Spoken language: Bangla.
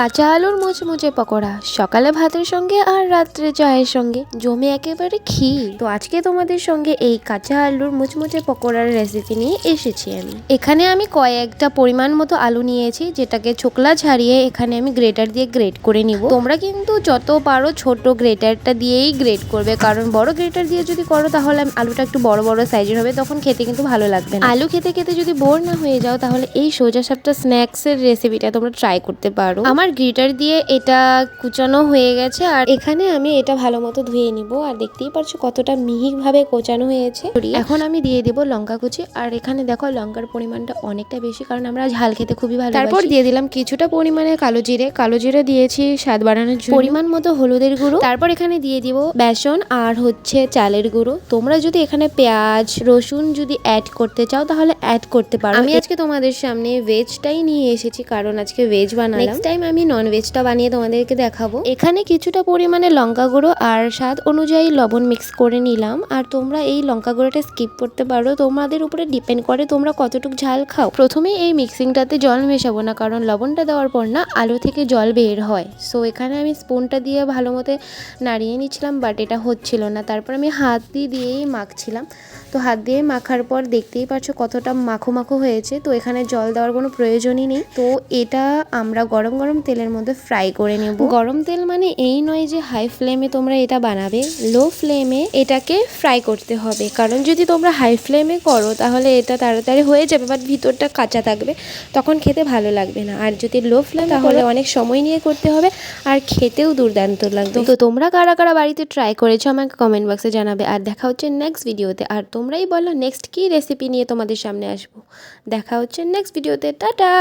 কাঁচা আলুর মুচমুচে পকোড়া, সকালে ভাতের সঙ্গে আর রাত্রে চায়ের সঙ্গে, জমে একেবারে ক্ষীর। তো আজকে তোমাদের সঙ্গে এই কাঁচা আলুর মুচমুচে পকোড়ার রেসিপি নিয়ে এসেছি আমি। এখানে আমি কয়েকটা পরিমাণ মতো আলু নিয়েছি, যেটাকে ছোকলা ছাড়িয়ে এখানে আমি গ্রেটার দিয়ে গ্রেট করে নিব। তোমরা কিন্তু যত পারো ছোট গ্রেটারটা দিয়েই গ্রেট করবে, কারণ বড় গ্রেটার দিয়ে যদি করো তাহলে আলুটা একটু বড় বড় সাইজের হবে, তখন খেতে কিন্তু ভালো লাগবে আলু খেতে খেতে যদি বোর না হয়ে যাও, তাহলে এই সোজা সাপটা স্ন্যাক্সের রেসিপিটা তোমরা ট্রাই করতে পারো। আমার গ্রিটার দিয়ে এটা কুচানো হয়ে গেছে। আর এখানে আমি এটা ভালো মতো ধুয়ে নিব। আর দেখতেই পারছ কতটা মিহিভাবে কোচানো হয়েছে। এখন আমি দিয়ে দেবো লঙ্কা কুচি। আর এখানে দেখো লঙ্কার পরিমাণটা অনেকটা বেশি কারণ আমরা ঝাল খেতে খুবই ভালো তারপর দিয়ে দিলাম কিছুটা পরিমাণে কালো জিরে। কালো জিরে দিয়েছি স্বাদ বাড়ানোর জন্য। পরিমাণ মতো হলুদের গুঁড়ো। তারপর এখানে দিয়ে দিব বেসন আর হচ্ছে চালের গুঁড়ো। তোমরা যদি এখানে পেঁয়াজ রসুন যদি অ্যাড করতে চাও তাহলে অ্যাড করতে পারো। আমি আজকে তোমাদের সামনে ভেজটাই নিয়ে এসেছি কারণ আজকে ভেজ বানালাম। নেক্সট টাইম আমি নন ভেজটা বানিয়ে তোমাদেরকে দেখাবো। এখানে কিছুটা পরিমাণে লঙ্কা গুঁড়ো আর স্বাদ অনুযায়ী লবণ মিক্স করে নিলাম। আর তোমরা এই লঙ্কা গুঁড়োটা স্কিপ করতে পারো। তোমাদের উপরে ডিপেন্ড করে তোমরা কতটুকু ঝাল খাও। প্রথমে এই মিক্সিংটাতে জল মেশাবো না, কারণ লবণটা দেওয়ার পর না আলু থেকে জল বের হয়। সো এখানে আমি স্পুনটা দিয়ে ভালো মতো নাড়িয়ে নিচ্ছিলাম বাট এটা হচ্ছিল না। তারপর আমি হাত দিয়ে দিয়েই মাখছিলাম। তো হাত দিয়ে মাখার পর দেখতেই পাচ্ছ কতটা মাখো মাখো হয়েছে। তো এখানে জল দেওয়ার কোনো প্রয়োজনই নেই। তো এটা আমরা গরম গরম তেলের মধ্যে ফ্রাই করে নেব। গরম তেল মানে এই নয় যে হাই ফ্লেমে তোমরা এটা বানাবে। লো ফ্লেমে এটাকে ফ্রাই করতে হবে। কারণ যদি তোমরা হাই ফ্লেমে করো তাহলে এটা তাড়াতাড়ি হয়ে যাবে বাট ভিতরটা কাঁচা থাকবে। তখন খেতে ভালো লাগবে না। আর যদি লো ফ্লেম তাহলে অনেক সময় নিয়ে করতে হবে আর খেতেও দুর্দান্ত লাগবে। তো তোমরা কারা কারা বাড়িতে ট্রাই করেছ আমাকে কমেন্ট বক্সে জানাবে। আর দেখা হচ্ছে নেক্সট ভিডিওতে আর তোমরাই বলো নেক্সট কী রেসিপি নিয়ে তোমাদের সামনে আসব। দেখা হচ্ছে নেক্সট ভিডিওতে টাটা!